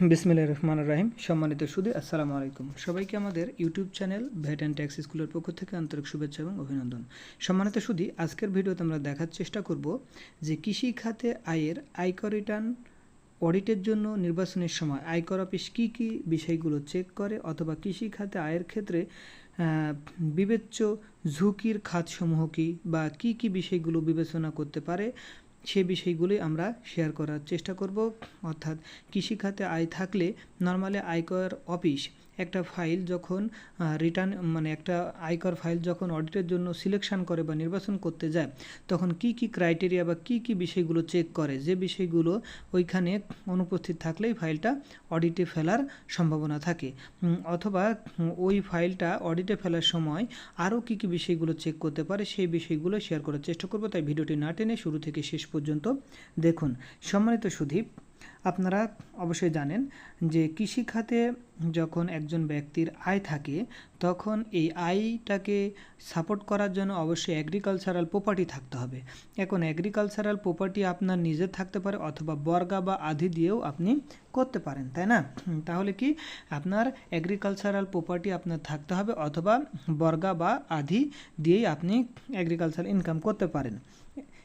বিসমিল্লাহির রহমান রাহিম। সম্মানিত সুদী, আসসালামু আলাইকুম। সবাইকে আমাদের YouTube channel VAT and tax স্কুলের পক্ষ থেকে আন্তরিক শুভেচ্ছা এবং অভিনন্দন। সম্মানিত সুদী, আজকের ভিডিওতে আমরা দেখার চেষ্টা করব যে কৃষি খাতে আয়ের আয়কর রিটার্ন অডিটের জন্য নির্বাচনের সময় আয়কর অফিস কী কী বিষয়গুলো চেক করে অথবা কৃষি খাতে আয়ের ক্ষেত্রে বিবেচ্য ঝুঁকির খাতসমূহ কী বা কী কী বিষয়গুলো বিবেচনা করতে পারে সে বিষয়গুলোই আমরা শেয়ার করার চেষ্টা করব। অর্থাৎ কৃষিখাতে আয় থাকলে নর্মালি আয়কর অফিস একটা ফাইল যখন রিটার্ন মানে একটা আয়কর ফাইল যখন অডিটের জন্য সিলেকশন করে বা নির্বাচন করতে যায়, তখন কি কি ক্রাইটেরিয়া বা কি কি বিষয়গুলো চেক করে, যে বিষয়গুলো ওইখানে অনুপস্থিত থাকলেই ফাইলটা অডিটে ফেলার সম্ভাবনা থাকে। অথবা ওই ফাইলটা অডিটে ফেলার সময় আরও কী কী বিষয়গুলো চেক করতে পারে, সেই বিষয়গুলো শেয়ার করার চেষ্টা করব। তাই ভিডিওটি না টেনে শুরু থেকে শেষ পর্যন্ত দেখুন। সম্মানিত সুধীপ আপনারা অবশ্যই জানেন যে কৃষি খাতে যখন একজন ব্যক্তির আয় থাকে, তখন এই আয়টাকে সাপোর্ট করার জন্য অবশ্যই এগ্রিকালচারাল প্রপার্টি থাকতে হবে। এখন এগ্রিকালচারাল প্রপার্টি আপনার নিজের থাকতে পারে অথবা বর্গা বা আধি দিয়েও আপনি করতে পারেন, তাই না? তাহলে কি আপনার এগ্রিকালচারাল প্রপার্টি আপনার থাকতে হবে অথবা বর্গা বা আধি দিয়েই আপনি এগ্রিকালচার ইনকাম করতে পারেন।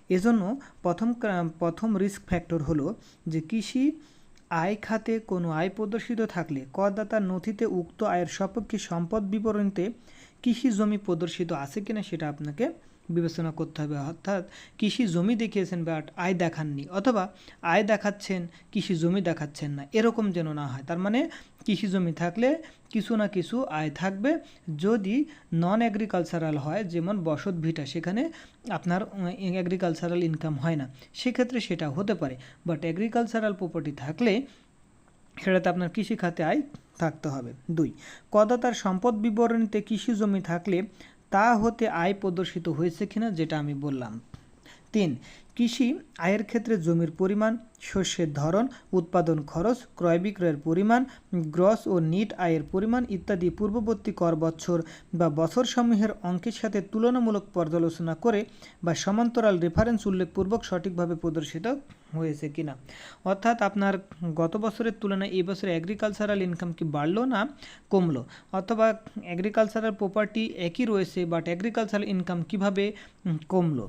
এজন্য প্রথম প্রথম রিস্ক ফ্যাক্টর হলো যে কৃষি আয় খাতে কোনো আয় প্রদর্শিত থাকলে করদাতার নথিতে উক্ত আয়ের সপক্ষে সম্পদ বিবরণীতে কৃষি জমি প্রদর্শিত আছে কিনা সেটা আপনাকে বিবেচনা করতে হবে। অর্থাৎ কৃষি জমি দেখিয়েছেন বাট আয় দেখাননি অথবা আয় দেখাচ্ছেন, কৃষি জমি দেখাচ্ছেন না। এরকম যেন না হয়। তার মানে কৃষি জমি থাকলে কিছু না কিছু আয় থাকবে। যদি নন এগ্রিকালচারাল হয়, যেমন বসত ভিটা, সেখানে আপনার এগ্রিকালচারাল ইনকাম হয় না। সেক্ষেত্রে সেটা হতে পারে। বাট এগ্রিকালচারাল প্রপার্টি থাকলে সেটাতে আপনার কৃষি খাতে আয় থাকতে হবে। দুই করদাতার সম্পদ বিবরণীতে কৃষি জমি থাকলে তা হতে আয় প্রদর্শিত হয়েছে কিনা যেটা আমি বললাম। তিন, কৃষি, আয়ের ক্ষেত্রে জমির পরিমাণ, শস্যের ধরন, উৎপাদন খরচ, ক্রয় বিক্রয়ের পরিমাণ, গ্রস ও নিট আয়ের পরিমাণ ইত্যাদি পূর্ববর্তী কর বছর বা বছরসমূহের অঙ্কের সাথে তুলনামূলক পর্যালোচনা করে বা সমান্তরাল রেফারেন্স উল্লেখপূর্বক সঠিকভাবে প্রদর্শিত হয়েছে কিনা। অর্থাৎ আপনার গত বছরের তুলনায় এই বছরে এগ্রিকালচারাল ইনকাম কি বাড়লো না কমলো? অথবা এগ্রিকালচারাল প্রপার্টি একই রয়েছে বাট অ্যাগ্রিকালচারাল ইনকাম কীভাবে কমলো?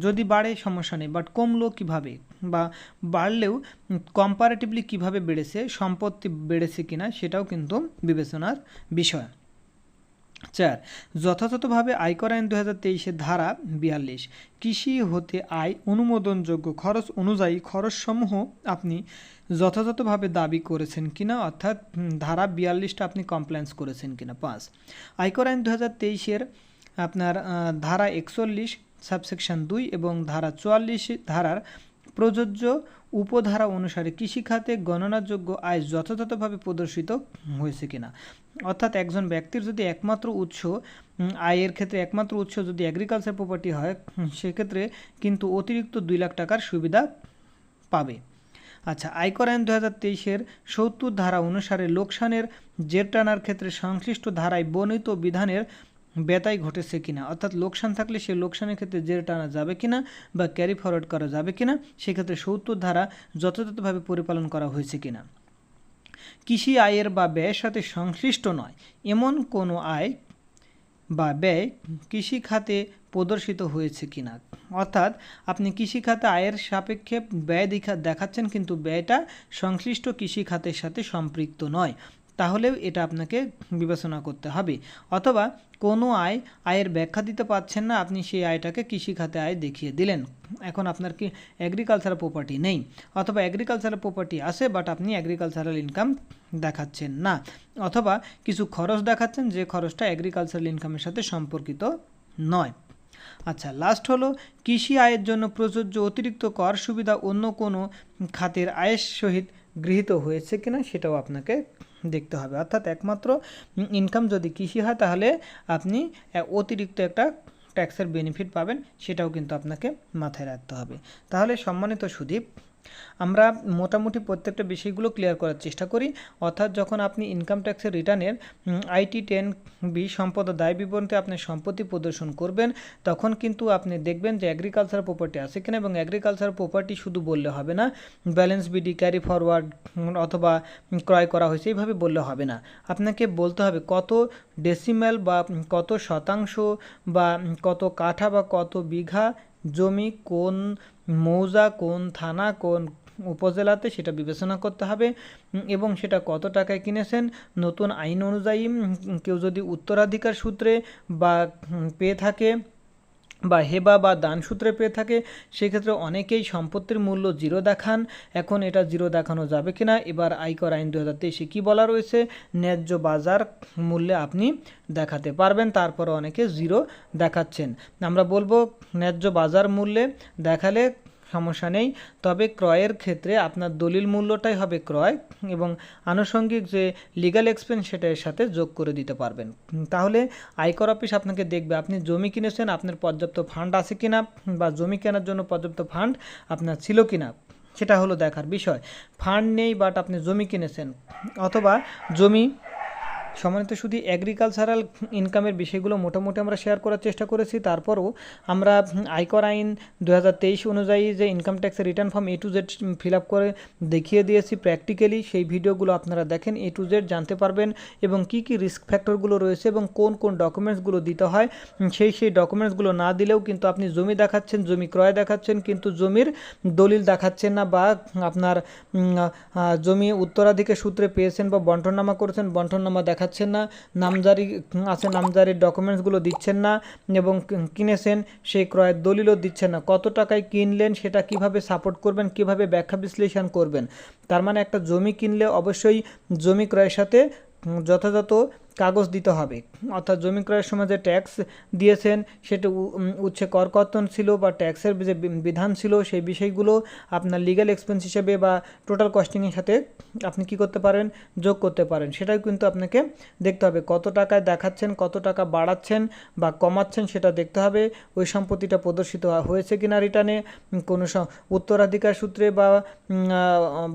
যদি বাড়ে সমস্যা নেই বাট কমলো কীভাবে? বা বাড়লেও কম্পারেটিভলি কীভাবে বেড়েছে, সম্পত্তি বেড়েছে কিনা, সেটাও কিন্তু বিবেচনার বিষয়। চার, যথাযথভাবে আয়কর আইন দু হাজার ধারা বিয়াল্লিশ, কৃষি হতে আয় অনুমোদনযোগ্য খরচ অনুযায়ী খরচসমূহ আপনি যথাযথভাবে দাবি করেছেন কিনা, অর্থাৎ ধারা বিয়াল্লিশটা আপনি কমপ্লেন্স করেছেন কিনা। পাঁচ, আয়কর আইন দু হাজার আপনার ধারা একচল্লিশ সাবসেকশন দুই এবং ধারা চুয়াল্লিশ, ধারার প্রযোজ্য উপধারা অনুসারে কৃষিখাতে গণনাযোগ্য আয় যথাযথভাবে প্রদর্শিত হয়েছে কিনা? অর্থাৎ একজন ব্যক্তির যদি একমাত্র উৎস আয়ের ক্ষেত্রে একমাত্র উৎস যদি এগ্রিকালচার প্রপার্টি হয় সেক্ষেত্রে কিন্তু অতিরিক্ত দুই লাখ টাকার সুবিধা পাবে। আচ্ছা আয়কর আইন দু হাজার তেইশের সত্তর ধারা অনুসারে লোকসানের জের টানার ক্ষেত্রে সংশ্লিষ্ট ধারায় বর্ণিত বিধানের ব্যতায় ঘটেছে কিনা? অর্থাৎ লোকসান থাকলে সে লোকসানের ক্ষেত্রে জেরে টানা যাবে কিনা বা ক্যারি ফরওয়ার্ড করা যাবে কিনা, সেক্ষেত্রে সত্তর ধারা যথাযথভাবে পরিপালন করা হয়েছে কিনা? কৃষি আয়ের বা ব্যয়ের সাথে সংশ্লিষ্ট নয়। এমন কোনো আয় বা ব্যয় কৃষি খাতে প্রদর্শিত হয়েছে কিনা? অর্থাৎ আপনি কৃষি খাতে আয়ের সাপেক্ষে ব্যয় দেখা, দেখাচ্ছেন, কিন্তু ব্যয়টা সংশ্লিষ্ট কৃষি খাতের সাথে সম্পৃক্ত নয়। তাহলেও এটা আপনাকে বিবেচনা করতে হবে। অথবা কোনো আয়, আয়ের ব্যাখ্যা দিতে পারছেন না, আপনি সেই আয়টাকে কৃষি খাতে আয় দেখিয়ে দিলেন। এখন আপনার কি এগ্রিকালচারাল প্রপার্টি নেই? অথবা এগ্রিকালচারাল প্রপার্টি আছে বাট আপনি এগ্রিকালচারাল ইনকাম দেখাচ্ছেন না। অথবা কিছু খরচ দেখাচ্ছেন, যে খরচটা এগ্রিকালচারাল ইনকামের সাথে সম্পর্কিত নয়। আচ্ছা লাস্ট হলো, কৃষি আয়ের জন্য প্রযোজ্য অতিরিক্ত কর সুবিধা অন্য কোনো খাতের আয়ের সহিত গৃহীত হয়েছে কিনা, সেটাও আপনাকে দেখতে হবে। অর্থাৎ একমাত্র ইনকাম যদি কৃষি হয়, তাহলে আপনি অতিরিক্ত একটা ট্যাক্সের বেনিফিট পাবেন, সেটাও কিন্তু আপনাকে মাথায় রাখতে হবে। তাহলে সম্মানিত সুদীপ আমরা মোটামুটি প্রত্যেকটা বিষয়গুলো ক্লিয়ার করার চেষ্টা করি। অর্থাৎ যখন আপনি ইনকাম ট্যাক্সের রিটার্নের আইটি টেন বি সম্পদ দায় বিবরণীতে আপনি সম্পত্তি প্রদর্শন করবেন, তখন কিন্তু আপনি দেখবেন যে এগ্রিকালচার প্রপার্টি আছে কিনা এবং এগ্রিকালচার প্রপার্টি শুধু বললে হবে না ব্যালেন্স বিডি ক্যারি ফরওয়ার্ড অথবা ক্রয় করা হয়েছে এইভাবে বললে হবে না। আপনাকে বলতে হবে কত ডেসিমেল বা কত শতাংশ বা কত কাঠা বা কত বিঘা জমি কোন মৌজা, কোন থানা, কোন উপজেলাতে সেটা বিবেচনা করতে হবে এবং সেটা কত টাকায় কিনেছেন, নতুন আইন অনুযায়ী কেউ যদি উত্তরাধিকার সূত্রে বা পেয়ে থাকে বা হেবা বা দান সূত্রে পেয়ে থাকে, সেক্ষেত্রে অনেকেই সম্পত্তির মূল্য জিরো দেখান। এখন এটা জিরো দেখানো যাবে কিনা, এবার আয়কর আইন দু হাজার তেইশে কী বলা রয়েছে? ন্যায্য বাজার মূল্যে আপনি দেখাতে পারবেন তারপরে অনেকে জিরো দেখাচ্ছেন। আমরা বলব, ন্যায্য বাজার মূল্যে দেখালে সমস্যা নেই। তবে ক্রয়ের ক্ষেত্রে আপনার দলিল মূল্যটাই হবে ক্রয় এবং আনুষঙ্গিক যে লিগাল এক্সপেন্স সেটা এর সাথে যোগ করে দিতে পারবেন। তাহলে আয়কর অফিস আপনাকে দেখবে, আপনি জমি কিনেছেন, আপনার পর্যাপ্ত ফান্ড আছে কিনা বা জমি কেনার জন্য পর্যাপ্ত ফান্ড আপনার ছিল কিনা, সেটা হলো দেখার বিষয়। ফান্ড নেই বাট আপনি জমি কিনেছেন। অথবা জমি সম্মানিত শুধু এগ্রিকালচারাল ইনকামের বিষয়গুলো মোটামুটি আমরা শেয়ার করার চেষ্টা করেছি। তারপরও আমরা আয়কর আইন দু হাজার তেইশ অনুযায়ী যে ইনকাম ট্যাক্সের return form A to Z fill করে দেখিয়ে দিয়েছি প্র্যাকটিক্যালি সেই ভিডিওগুলো আপনারা দেখেন এ টু জেড জানতে পারবেন এবং কি কি রিস্ক ফ্যাক্টরগুলো রয়েছে এবং কোন কোন ডকুমেন্টসগুলো দিতে হয়। সেই সেই ডকুমেন্টসগুলো না দিলেও কিন্তু আপনি জমি দেখাচ্ছেন, জমি ক্রয় দেখাচ্ছেন, কিন্তু জমির দলিল দেখাচ্ছেন না বা আপনার জমি উত্তরাধিকার সূত্রে পেয়েছেন বা বন্টননামা করেছেন, বন্টননামা দেখাচ্ছেন না, নামজারি আছে নামজারির ডকুমেন্টসগুলো দিচ্ছেন না এবং কিনেছেন, সেই ক্রয়ের দলিলও দিচ্ছেন না। কত টাকায় কিনলেন, সেটা কীভাবে সাপোর্ট করবেন, কীভাবে ব্যাখ্যা বিশ্লেষণ করবেন? তার মানে একটা জমি কিনলে অবশ্যই জমি ক্রয়ের সাথে যথাযথ কাগজ দিতে হবে। অর্থাৎ জমি ক্রয়ের সময় যে ট্যাক্স দিয়েছেন, সেটা উচ্ছে করকর্তন ছিল বা ট্যাক্সের যে বিধান ছিল, সেই বিষয়গুলো আপনার লিগ্যাল এক্সপেন্স হিসেবে বা টোটাল কস্টিংয়ের সাথে আপনি কি করতে পারেন? যোগ করতে পারেন। সেটাই কিন্তু আপনাকে দেখতে হবে। কত টাকায় দেখাচ্ছেন, কত টাকা বাড়াচ্ছেন বা কমাচ্ছেন সেটা দেখতে হবে। ওই সম্পত্তিটা প্রদর্শিত হয়েছে কিনা রিটার্নে কোনো উত্তরাধিকার সূত্রে বা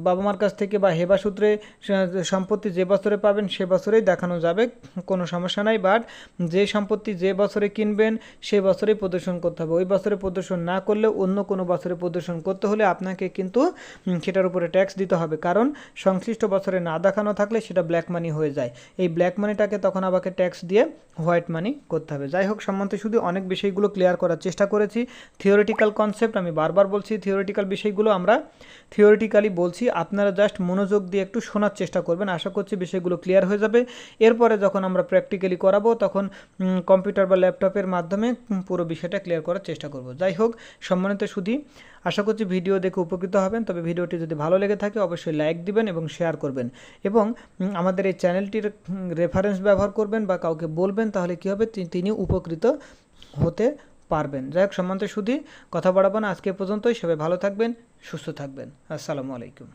বাবা মার কাছ থেকে বা হেবা সূত্রে সম্পত্তি যে বছরে পাবেন, সে বছরেই দেখানো যাবে। কোনো সমস্যা নাই বাট যে সম্পত্তি যে বছরে কিনবেন, সে বছরেই প্রদর্শন করতে হবে। ওই বছরে প্রদর্শন না করলে অন্য কোনো বছরে প্রদর্শন করতে হলে আপনাকে কিন্তু সেটার উপরে ট্যাক্স দিতে হবে। কারণ সংশ্লিষ্ট বছরে না দেখানো থাকলে সেটা ব্ল্যাক মানি হয়ে যায়। এই ব্ল্যাক মানিটাকে তখন আমাকে ট্যাক্স দিয়ে হোয়াইট মানি করতে হবে। যাই হোক, সম্বন্ধে শুধু অনেক বিষয়গুলো ক্লিয়ার করার চেষ্টা করেছি। থিওরিটিক্যাল কনসেপ্ট আমি বারবার বলছি থিওরিটিক্যাল বিষয়গুলো আমরা থিওরিটিক্যালি বলছি। আপনারা জাস্ট মনোযোগ দিয়ে একটু শোনার চেষ্টা করবেন। আশা করছি বিষয়গুলো ক্লিয়ার হয়ে যাবে। এরপরে যখন আমরা প্র্যাকটিক্যালি করাবো, তখন কম্পিউটার বা ল্যাপটপের মাধ্যমে পুরো বিষয়টা ক্লিয়ার করার চেষ্টা করব। যাই হোক, সম্মানিত শুধু আশা করছি ভিডিও দেখে উপকৃত হবেন। তবে ভিডিওটি যদি ভালো লেগে থাকে, অবশ্যই লাইক দিবেন এবং শেয়ার করবেন। এবং আমাদের এই চ্যানেলটির রেফারেন্স ব্যবহার করবেন বা কাউকে বলবেন, তাহলে কী হবে? তিনি উপকৃত হতে পারবেন। যাই হোক, সম্মানিত শুধু কথা বাড়াবো না। আজকে পর্যন্তই। সবাই ভালো থাকবেন, সুস্থ থাকবেন। আসসালামু আলাইকুম।